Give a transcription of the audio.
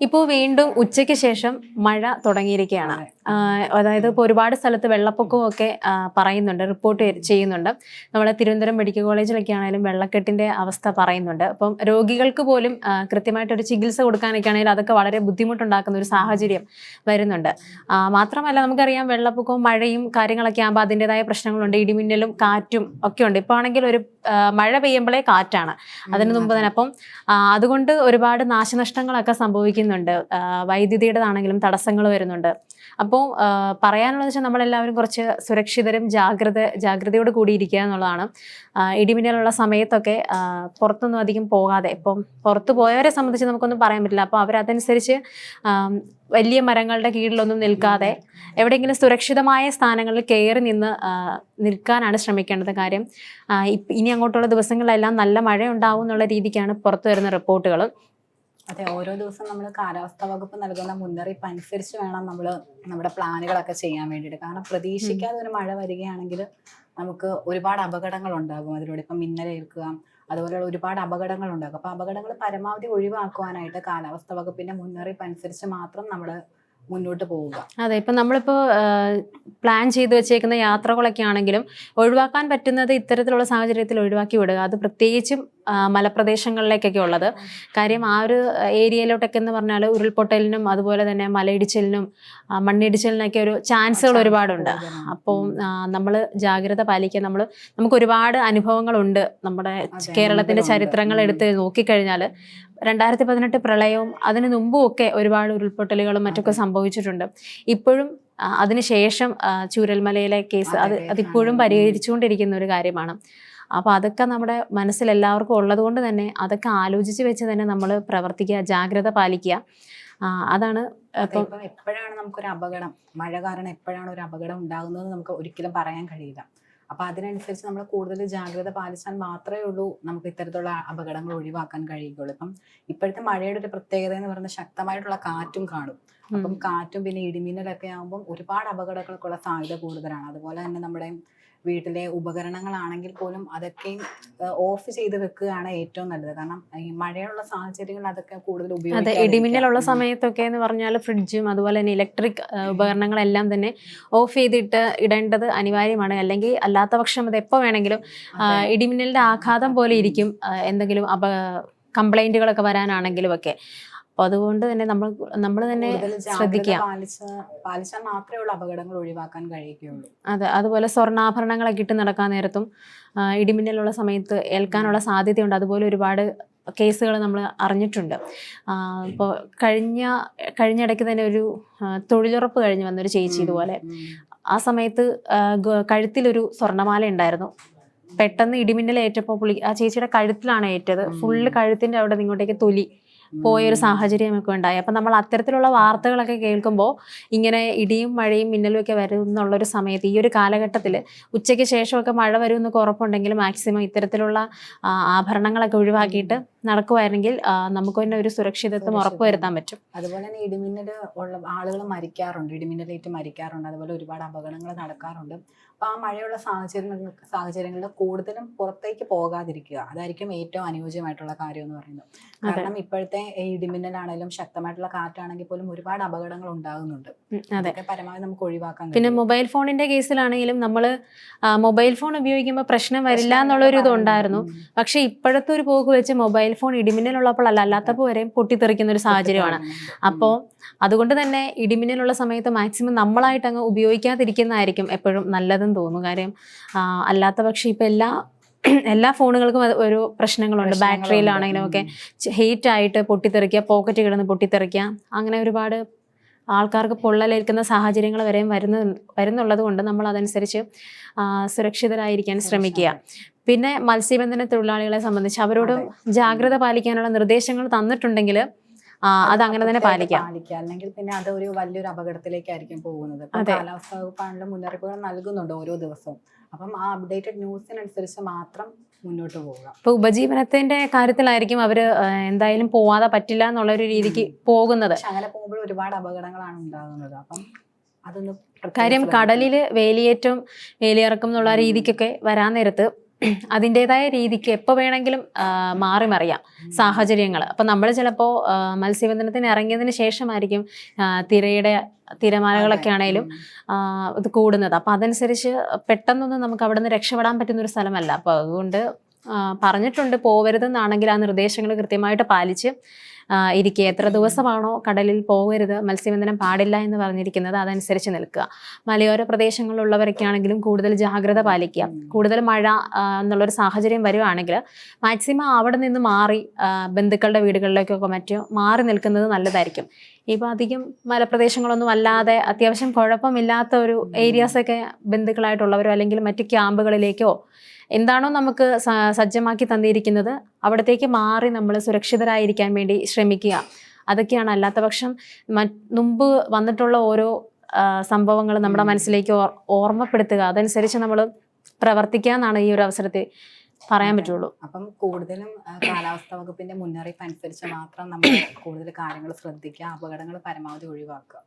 ഇപ്പോൾ വീണ്ടും ഉച്ചയ്ക്ക് ശേഷം മഴ തുടങ്ങിയിരിക്കുകയാണ്. അതായത് ഇപ്പോൾ ഒരുപാട് സ്ഥലത്ത് വെള്ളപ്പൊക്കവും ഒക്കെ പറയുന്നുണ്ട് റിപ്പോർട്ട് ചെയ്യുന്നുണ്ട്. നമ്മുടെ തിരുവനന്തപുരം മെഡിക്കൽ കോളേജിലൊക്കെ ആണെങ്കിലും വെള്ളക്കെട്ടിന്റെ അവസ്ഥ പറയുന്നുണ്ട്. അപ്പം രോഗികൾക്ക് പോലും കൃത്യമായിട്ടൊരു ചികിത്സ കൊടുക്കാനൊക്കെ ആണെങ്കിലും അതൊക്കെ വളരെ ബുദ്ധിമുട്ടുണ്ടാക്കുന്ന ഒരു സാഹചര്യം വരുന്നുണ്ട്. മാത്രമല്ല നമുക്കറിയാം വെള്ളപ്പൊക്കവും മഴയും കാര്യങ്ങളൊക്കെ ആകുമ്പോൾ അതിന്റെതായ പ്രശ്നങ്ങളുണ്ട്. ഇടിമിന്നലും കാറ്റും ഒക്കെ ഉണ്ട്. ഇപ്പോൾ ആണെങ്കിൽ ഒരു മഴ പെയ്യുമ്പോഴേ കാറ്റാണ്. അതിന് മുമ്പ് തന്നെ അപ്പം അതുകൊണ്ട് ഒരുപാട് നാശനഷ്ടങ്ങളൊക്കെ സംഭവിക്കുന്നുണ്ട്. വൈദ്യുതിയുടേതാണെങ്കിലും തടസ്സങ്ങൾ വരുന്നുണ്ട്. അപ്പോൾ പറയാനുള്ളത് വെച്ചാൽ നമ്മളെല്ലാവരും കുറച്ച് സുരക്ഷിതരും ജാഗ്രത ജാഗ്രതയോട് കൂടി ഇരിക്കുക എന്നുള്ളതാണ് ഇടിമിന്നലുള്ള സമയത്തൊക്കെ പുറത്തൊന്നും അധികം പോകാതെ ഇപ്പം പുറത്ത് പോയവരെ സംബന്ധിച്ച് നമുക്കൊന്നും പറയാൻ പറ്റില്ല. അപ്പോൾ അവരതനുസരിച്ച് വലിയ മരങ്ങളുടെ കീഴിലൊന്നും നിൽക്കാതെ എവിടെയെങ്കിലും സുരക്ഷിതമായ സ്ഥാനങ്ങളിൽ കയറി നിന്ന് നിൽക്കാനാണ് ശ്രമിക്കേണ്ടത് കാര്യം. ഇനി അങ്ങോട്ടുള്ള ദിവസങ്ങളിലെല്ലാം നല്ല മഴ ഉണ്ടാവും എന്നുള്ള രീതിക്കാണ് പുറത്തു വരുന്ന റിപ്പോർട്ടുകൾ അതെ ഓരോ ദിവസം നമ്മൾ കാലാവസ്ഥാ വകുപ്പ് നൽകുന്ന മുന്നറിയിപ്പ് അനുസരിച്ച് വേണം നമ്മൾ നമ്മുടെ പ്ലാനുകളൊക്കെ ചെയ്യാൻ വേണ്ടിയിട്ട്. കാരണം പ്രതീക്ഷിക്കാതെ ഒരു മഴ വരികയാണെങ്കിൽ നമുക്ക് ഒരുപാട് അപകടങ്ങൾ ഉണ്ടാകും അതിലൂടെ. ഇപ്പം മിന്നലേൽക്കുക അതുപോലെയുള്ള ഒരുപാട് അപകടങ്ങൾ ഉണ്ടാകും. അപ്പോൾ അപകടങ്ങൾ പരമാവധി ഒഴിവാക്കുവാനായിട്ട് കാലാവസ്ഥാ വകുപ്പിന്റെ മുന്നറിയിപ്പ് അനുസരിച്ച് മാത്രം നമ്മൾ മുന്നോട്ട് പോവുക. അതെ ഇപ്പം നമ്മളിപ്പോൾ പ്ലാൻ ചെയ്തു വെച്ചേക്കുന്ന യാത്രകളൊക്കെ ആണെങ്കിലും ഒഴിവാക്കാൻ പറ്റുന്നത് ഇത്തരത്തിലുള്ള സാഹചര്യത്തിൽ ഒഴിവാക്കി വിടുക. അത് പ്രത്യേകിച്ചും മലപ്രദേശങ്ങളിലേക്കൊക്കെ ഉള്ളത്. കാര്യം ആ ഒരു ഏരിയയിലോട്ടൊക്കെ എന്ന് പറഞ്ഞാൽ ഉരുൾപൊട്ടലിനും അതുപോലെ തന്നെ മലയിടിച്ചിലിനും മണ്ണിടിച്ചിലിനൊക്കെ ഒരു ചാൻസുകൾ ഒരുപാടുണ്ട്. അപ്പോൾ നമ്മൾ ജാഗ്രത പാലിക്കുക നമ്മൾ നമുക്ക് ഒരുപാട് അനുഭവങ്ങളുണ്ട്. നമ്മുടെ കേരളത്തിന്റെ കേരളത്തിന്റെ. ചരിത്രങ്ങൾ എടുത്ത് നോക്കിക്കഴിഞ്ഞാൽ രണ്ടായിരത്തി പതിനെട്ട് പ്രളയവും അതിന് മുമ്പും ഒക്കെ ഒരുപാട് ഉരുൾപൊട്ടലുകളും മറ്റൊക്കെ സംഭവിച്ചിട്ടുണ്ട്. ഇപ്പോഴും അതിനുശേഷം ചൂരൽമലയിലെ കേസ് അതെ, അതിപ്പോഴും പരിഹരിച്ചുകൊണ്ടിരിക്കുന്ന ഒരു കാര്യമാണ്. അപ്പോൾ അതൊക്കെ നമ്മുടെ മനസ്സിൽ എല്ലാവർക്കും ഉള്ളത് കൊണ്ട് തന്നെ അതൊക്കെ ആലോചിച്ച് വെച്ച് തന്നെ നമ്മൾ പ്രവർത്തിക്കുക ജാഗ്രത പാലിക്കുക. അതാണ് എപ്പോഴാണ് നമുക്കൊരു അപകടം? മഴ കാരണം എപ്പോഴാണ് ഒരു അപകടം ഉണ്ടാകുന്നത് നമുക്ക് ഒരിക്കലും പറയാൻ കഴിയില്ല. അപ്പൊ അതിനനുസരിച്ച് നമ്മൾ കൂടുതൽ ജാഗ്രത പാലിച്ചാൽ മാത്രമേ ഉള്ളൂ നമുക്ക് ഇത്തരത്തിലുള്ള അപകടങ്ങൾ ഒഴിവാക്കാൻ കഴിയുകയുള്ളൂ. ഇപ്പം ഇപ്പോഴത്തെ മഴയുടെ ഒരു പ്രത്യേകത എന്ന് പറയുന്നത് ശക്തമായിട്ടുള്ള കാറ്റും കാണും. അപ്പം കാറ്റും പിന്നെ ഇടിമിന്നലൊക്കെ ആകുമ്പോൾ ഒരുപാട് അപകടങ്ങൾക്കുള്ള സാധ്യത കൂടുതലാണ്. അതുപോലെ തന്നെ നമ്മുടെ വീട്ടിലെ ഉപകരണങ്ങളാണെങ്കിൽ പോലും അതൊക്കെ ഓഫ് ചെയ്ത് വെക്കുകയാണ് ഏറ്റവും നല്ലത്. കാരണം ഈ മഴയുള്ള സാഹചര്യങ്ങളിൽ അതൊക്കെ കൂടുതൽ ഉപയോഗിക്കും ഇടിമിന്നലുള്ള സമയത്തൊക്കെ എന്ന് പറഞ്ഞാൽ ഫ്രിഡ്ജും അതുപോലെ തന്നെ ഇലക്ട്രിക് ഉപകരണങ്ങളെല്ലാം തന്നെ ഓഫ് ചെയ്തിട്ട് ഇടേണ്ടത് അനിവാര്യമാണ്. അല്ലെങ്കിൽ അല്ലാത്ത പക്ഷം അത് എപ്പോൾ വേണമെങ്കിലും ഇടിമിന്നലിന്റെ ആഘാതം പോലെ ഇരിക്കും എന്തെങ്കിലും അപ കംപ്ലൈന്റുകളൊക്കെ വരാനാണെങ്കിലും ഒക്കെ അപ്പോൾ അതുകൊണ്ട് തന്നെ നമ്മൾ നമ്മൾ തന്നെ ശ്രദ്ധിക്കാം പാലിച്ചാൽ മാത്രമേ ഉള്ളൂ അപകടങ്ങൾ ഒഴിവാക്കാൻ കഴിയുകയുള്ളൂ. അതെ. അതുപോലെ സ്വർണാഭരണങ്ങളൊക്കെ ഇട്ട് നടക്കാൻ നേരത്തും ഇടിമിന്നലുള്ള സമയത്ത് ഏൽക്കാനുള്ള സാധ്യതയുണ്ട്. അതുപോലെ ഒരുപാട് കേസുകൾ നമ്മൾ അറിഞ്ഞിട്ടുണ്ട്. ഇപ്പോൾ കഴിഞ്ഞ കഴിഞ്ഞിടയ്ക്ക് തന്നെ ഒരു തൊഴിലുറപ്പ് കഴിഞ്ഞ് വന്നൊരു ചേച്ചി ഇതുപോലെ ആ സമയത്ത് കഴുത്തിലൊരു സ്വർണമാല ഉണ്ടായിരുന്നു. പെട്ടെന്ന് ഇടിമിന്നൽ ഏറ്റപ്പോൾ പുള്ളി ആ ചേച്ചിയുടെ കഴുത്തിലാണ് ഏറ്റത്. ഫുള്ള് കഴുത്തിന്റെ അവിടെ നിങ്ങോട്ടേക്ക് തൊലി. പോയൊരു സാഹചര്യമൊക്കെ ഉണ്ടായി. അപ്പം നമ്മൾ അത്തരത്തിലുള്ള വാർത്തകളൊക്കെ കേൾക്കുമ്പോൾ ഇങ്ങനെ ഇടിയും മഴയും മിന്നലും ഒക്കെ വരും എന്നുള്ളൊരു സമയത്ത് ഈ ഒരു കാലഘട്ടത്തിൽ ഉച്ചയ്ക്ക് ശേഷമൊക്കെ മഴ വരും എന്നൊക്കെ ഉറപ്പുണ്ടെങ്കിൽ മാക്സിമം ഇത്തരത്തിലുള്ള ആഭരണങ്ങളൊക്കെ ഒഴിവാക്കിയിട്ട് നടക്കുമായിരുന്നെങ്കിൽ ആ, നമുക്ക് തന്നെ ഒരു സുരക്ഷിതത്വം ഉറപ്പുവരുത്താൻ പറ്റും. അതുപോലെ തന്നെ ഇടിമിന്നൽ ഉള്ള ആളുകൾ മരിക്കാറുണ്ട്. ഇടിമിന്നലേറ്റ് മരിക്കാറുണ്ട്. അതുപോലെ ഒരുപാട് അപകടങ്ങൾ നടക്കാറുണ്ട്. അപ്പൊ ആ മഴയുള്ള സാഹചര്യങ്ങൾ സാഹചര്യങ്ങളിൽ കൂടുതലും പുറത്തേക്ക് പോകാതിരിക്കുക. അതായിരിക്കും ഏറ്റവും അനുയോജ്യമായിട്ടുള്ള കാര്യം എന്ന് പറയുന്നത്. കാരണം ഇപ്പോഴത്തെ ഇടിമിന്നലാണെങ്കിലും ശക്തമായിട്ടുള്ള കാറ്റാണെങ്കിൽ പോലും ഒരുപാട് അപകടങ്ങൾ ഉണ്ടാകുന്നുണ്ട്. അതെ. അതൊക്കെ പരമാവധി നമുക്ക് ഒഴിവാക്കാൻ പിന്നെ മൊബൈൽ ഫോണിന്റെ കേസിലാണെങ്കിലും നമ്മൾ മൊബൈൽ ഫോൺ ഉപയോഗിക്കുമ്പോൾ പ്രശ്നം വരില്ല എന്നുള്ളൊരു ഇത്. ഉണ്ടായിരുന്നു. പക്ഷെ ഇപ്പോഴത്തെ ഒരു പോക്ക് വെച്ച് മൊബൈൽ ഫോൺ ഇടിമിന്നലുള്ളപ്പോൾ അല്ല അല്ലാത്തപ്പോൾ വരെയും പൊട്ടിത്തെറിക്കുന്ന ഒരു സാഹചര്യമാണ്. അപ്പോൾ അതുകൊണ്ട് തന്നെ ഇടിമിന്നലുള്ള സമയത്ത് മാക്സിമം നമ്മളായിട്ട് അങ്ങ് ഉപയോഗിക്കാതിരിക്കുന്നതായിരിക്കും എപ്പോഴും നല്ലതെന്ന് തോന്നുന്നു. കാര്യം അല്ലാത്ത പക്ഷേ ഇപ്പം എല്ലാ എല്ലാ ഫോണുകൾക്കും അത് ഒരു പ്രശ്നങ്ങളുണ്ട്. ബാറ്ററിയിലാണെങ്കിലും ഒക്കെ ഹീറ്റായിട്ട് ഹീറ്റ് ആയിട്ട് പൊട്ടിത്തെറിക്കുക പോക്കറ്റ് കിടന്ന് പൊട്ടിത്തെറിക്കുക അങ്ങനെ ഒരുപാട് ആൾക്കാർക്ക് പൊള്ളലേൽക്കുന്ന സാഹചര്യങ്ങൾ വരെയും വരുന്ന വരുന്നുള്ളത് കൊണ്ട് നമ്മൾ അതനുസരിച്ച് സുരക്ഷിതരായിരിക്കാൻ ശ്രമിക്കുക. പിന്നെ മത്സ്യബന്ധന തൊഴിലാളികളെ സംബന്ധിച്ച് അവരോടും ജാഗ്രത പാലിക്കാനുള്ള നിർദ്ദേശങ്ങൾ തന്നിട്ടുണ്ടെങ്കിൽ അത് അങ്ങനെ തന്നെ പാലിക്കാം. പാലിക്കുക. അല്ലെങ്കിൽ പിന്നെ അത് ഒരു വലിയൊരു അപകടത്തിലേക്കായിരിക്കും പോകുന്നത്. കാലാവസ്ഥ വകുപ്പാണല്ലോ മുന്നറിയിപ്പുകൾ നൽകുന്നുണ്ട് ഓരോ ദിവസവും. അപ്പം ആ അപ്ഡേറ്റഡ് ന്യൂസിനനുസരിച്ച് മാത്രം മുന്നോട്ട് പോവുക. അപ്പൊ ഉപജീവനത്തിന്റെ കാര്യത്തിലായിരിക്കും അവർ എന്തായാലും പോവാതെ പറ്റില്ല എന്നുള്ള ഒരു രീതിക്ക് പോകുന്നത്. അങ്ങനെ പോകുമ്പോൾ ഒരുപാട് അപകടങ്ങളാണ് ഉണ്ടാകുന്നത്. അപ്പം അതൊന്ന് കാര്യം. കടലിൽ വേലിയേറ്റം വേലിയിറക്കും എന്നുള്ള രീതിക്കൊക്കെ വരാൻ നേരത്ത് അതിന്റെതായ രീതിക്ക് എപ്പോൾ വേണമെങ്കിലും മാറി മറിയാം സാഹചര്യങ്ങൾ അപ്പം നമ്മൾ ചിലപ്പോൾ മത്സ്യബന്ധനത്തിന് ഇറങ്ങിയതിന് ശേഷമായിരിക്കും തിരയുടെ തിരമാലകളൊക്കെ ആണെങ്കിലും ഇത് കൂടുന്നത്. അപ്പം അതനുസരിച്ച് പെട്ടെന്നൊന്നും നമുക്ക് അവിടെ നിന്ന് രക്ഷപ്പെടാൻ പറ്റുന്ന ഒരു സ്ഥലമല്ല. അപ്പോൾ അതുകൊണ്ട് പറഞ്ഞിട്ടുണ്ട് പോവരുതെന്നാണെങ്കിൽ ആ നിർദ്ദേശങ്ങൾ കൃത്യമായിട്ട് പാലിച്ച് ഇരിക്കുക എത്ര ദിവസമാണോ കടലിൽ പോകരുത് മത്സ്യബന്ധനം പാടില്ല എന്ന് പറഞ്ഞിരിക്കുന്നത് അതനുസരിച്ച് നിൽക്കുക. മലയോര പ്രദേശങ്ങളിലുള്ളവരൊക്കെ ആണെങ്കിലും കൂടുതൽ ജാഗ്രത പാലിക്കുക. കൂടുതൽ മഴ എന്നുള്ളൊരു സാഹചര്യം വരുവാണെങ്കിൽ മാക്സിമം അവിടെ നിന്ന് മാറി ബന്ധുക്കളുടെ വീടുകളിലേക്കൊക്കെ മറ്റോ മാറി നിൽക്കുന്നത് നല്ലതായിരിക്കും. ഇപ്പോൾ അധികം മലപ്രദേശങ്ങളൊന്നും അല്ലാതെ അത്യാവശ്യം കുഴപ്പമില്ലാത്ത ഒരു ഏരിയാസൊക്കെ ബന്ധുക്കളായിട്ടുള്ളവരോ അല്ലെങ്കിൽ മറ്റു ക്യാമ്പുകളിലേക്കോ എന്താണോ നമുക്ക് സജ്ജമാക്കി തന്നിരിക്കുന്നത് അവിടത്തേക്ക് മാറി നമ്മൾ സുരക്ഷിതരായിരിക്കാൻ വേണ്ടി ശ്രമിക്കുക. അതൊക്കെയാണ്. അല്ലാത്ത പക്ഷം മുമ്പ് വന്നിട്ടുള്ള ഓരോ സംഭവങ്ങൾ നമ്മുടെ മനസ്സിലേക്ക് ഓർമ്മപ്പെടുത്തുക. അതനുസരിച്ച് നമ്മൾ പ്രവർത്തിക്കുക എന്നാണ് ഈ ഒരു അവസരത്തിൽ പറയാൻ പറ്റുള്ളൂ. അപ്പം കൂടുതലും കാലാവസ്ഥ കാലാവസ്ഥാ വകുപ്പിന്റെ മുന്നറിയിപ്പ് അനുസരിച്ച് മാത്രം നമ്മൾ കൂടുതൽ കാര്യങ്ങൾ ശ്രദ്ധിക്കുക അപകടങ്ങൾ പരമാവധി ഒഴിവാക്കുക.